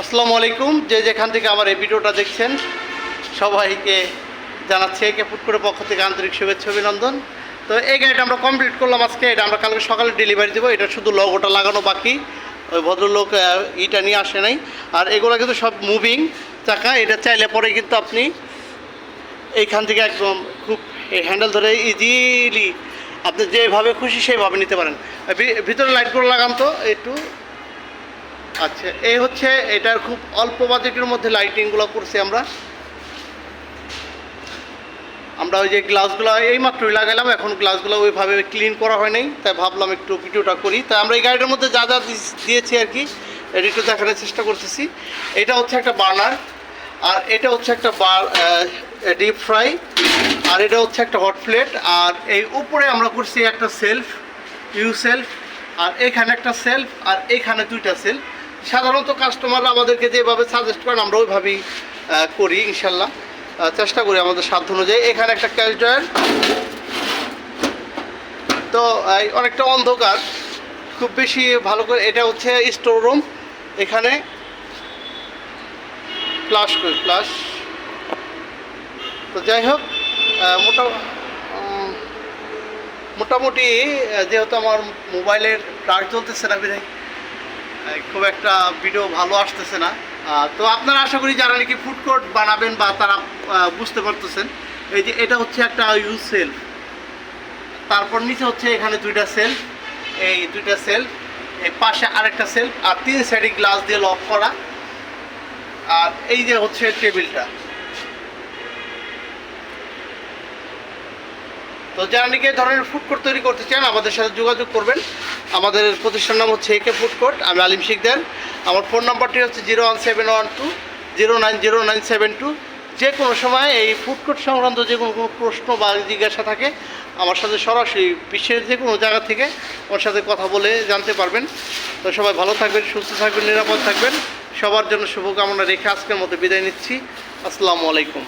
আসসালামু আলাইকুম। যে যেখান থেকে আমার এই ভিডিওটা দেখছেন, সবাইকে জানাচ্ছি একে ফুট করে পক্ষ থেকে আন্তরিক শুভেচ্ছা, অভিনন্দন। তো এই গাড়িটা আমরা কমপ্লিট করলাম আজকে। এটা আমরা কালকে সকালে ডেলিভারি দেবো। এটা শুধু লগোটা লাগানো বাকি। ওই ভদ্রলোক ইটা নিয়ে আসে নাই। আর এগুলো কিন্তু সব মুভিং চাকা। এটা চাইলে পরে কিন্তু আপনি এইখান থেকে একদম খুব এই হ্যান্ডেল ধরে ইজিলি আপনি যেভাবে খুশি সেইভাবে নিতে পারেন। ভিতরে লাইটগুলো লাগান তো, একটু আচ্ছা এই হচ্ছে এটার খুব অল্প বাজেটের মধ্যে লাইটিংগুলো করছি আমরা। আমরা ওই যে গ্লাসগুলো এইমাত্রই লাগালাম, এখন গ্লাসগুলো ওইভাবে ক্লিন করা হয় নাই, তাই ভাবলাম একটু ভিডিওটা করি। তাই আমরা এই গাড়িটার মধ্যে যা যা দিয়েছি আর কি, এটা একটু দেখানোর চেষ্টা করতেছি। এটা হচ্ছে একটা বার্নার, আর এটা হচ্ছে একটা বার ডিপ ফ্রাই আর এটা হচ্ছে একটা হট প্লেট আর এই উপরে আমরা করছি একটা সেলফ ইউ সেলফ আর এখানে একটা সেলফ আর এখানে দুইটা সেলফ সাধারণত কাস্টমাররা আমাদেরকে যেভাবে সাজেস্ট করেন, আমরা ওইভাবেই করি, ইনশাল্লাহ। চেষ্টা করি আমাদের সাধ্য অনুযায়ী। এখানে একটা ক্যাশ ড্রয়ার তো অনেকটা অন্ধকার। খুব বেশি ভালো করে, এটা হচ্ছে স্টোর রুম এখানে প্লাস করি প্লাস তো যাই হোক মোটা মোটামুটি যেহেতু আমার মোবাইলের চার্জ চলতেছে না বিধায় খুব একটা ভিডিও ভালো আসতেছে না। তো আপনারা আশা করি যারা নাকি ফুড কোর্ট বানাবেন বা তারা বুঝতে পারতেছেন, এই যে এটা হচ্ছে একটা ইউজ সেল তারপর নিচে হচ্ছে এখানে দুইটা সেল এই দুইটা সেল এই পাশে আরেকটা সেল আর তিন সাইডে গ্লাস দিয়ে লক করা। আর এই যে হচ্ছে টেবিলটা। তো যারা নাকি ধরনের ফুড কোর্ট তৈরি করতে চান, আমাদের সাথে যোগাযোগ করবেন। আমাদের প্রতিষ্ঠান নাম হচ্ছে একে ফুড কোর্ট আমি আলিম শিকদার। আমার ফোন নাম্বারটি হচ্ছে zero one seven one two, zero nine zero nine seven two. যে কোনো সময় এই ফুড কোর্ট সংক্রান্ত যে কোনো কোনো প্রশ্ন বা জিজ্ঞাসা থাকে, আমার সাথে সরাসরি বিশ্বের যে কোনো জায়গা থেকে আমার সাথে কথা বলে জানতে পারবেন। তো সবাই ভালো থাকবেন, সুস্থ থাকবেন, নিরাপদ থাকবেন। সবার জন্য শুভকামনা রেখে আজকের মতো বিদায় নিচ্ছি। আসসালামু আলাইকুম।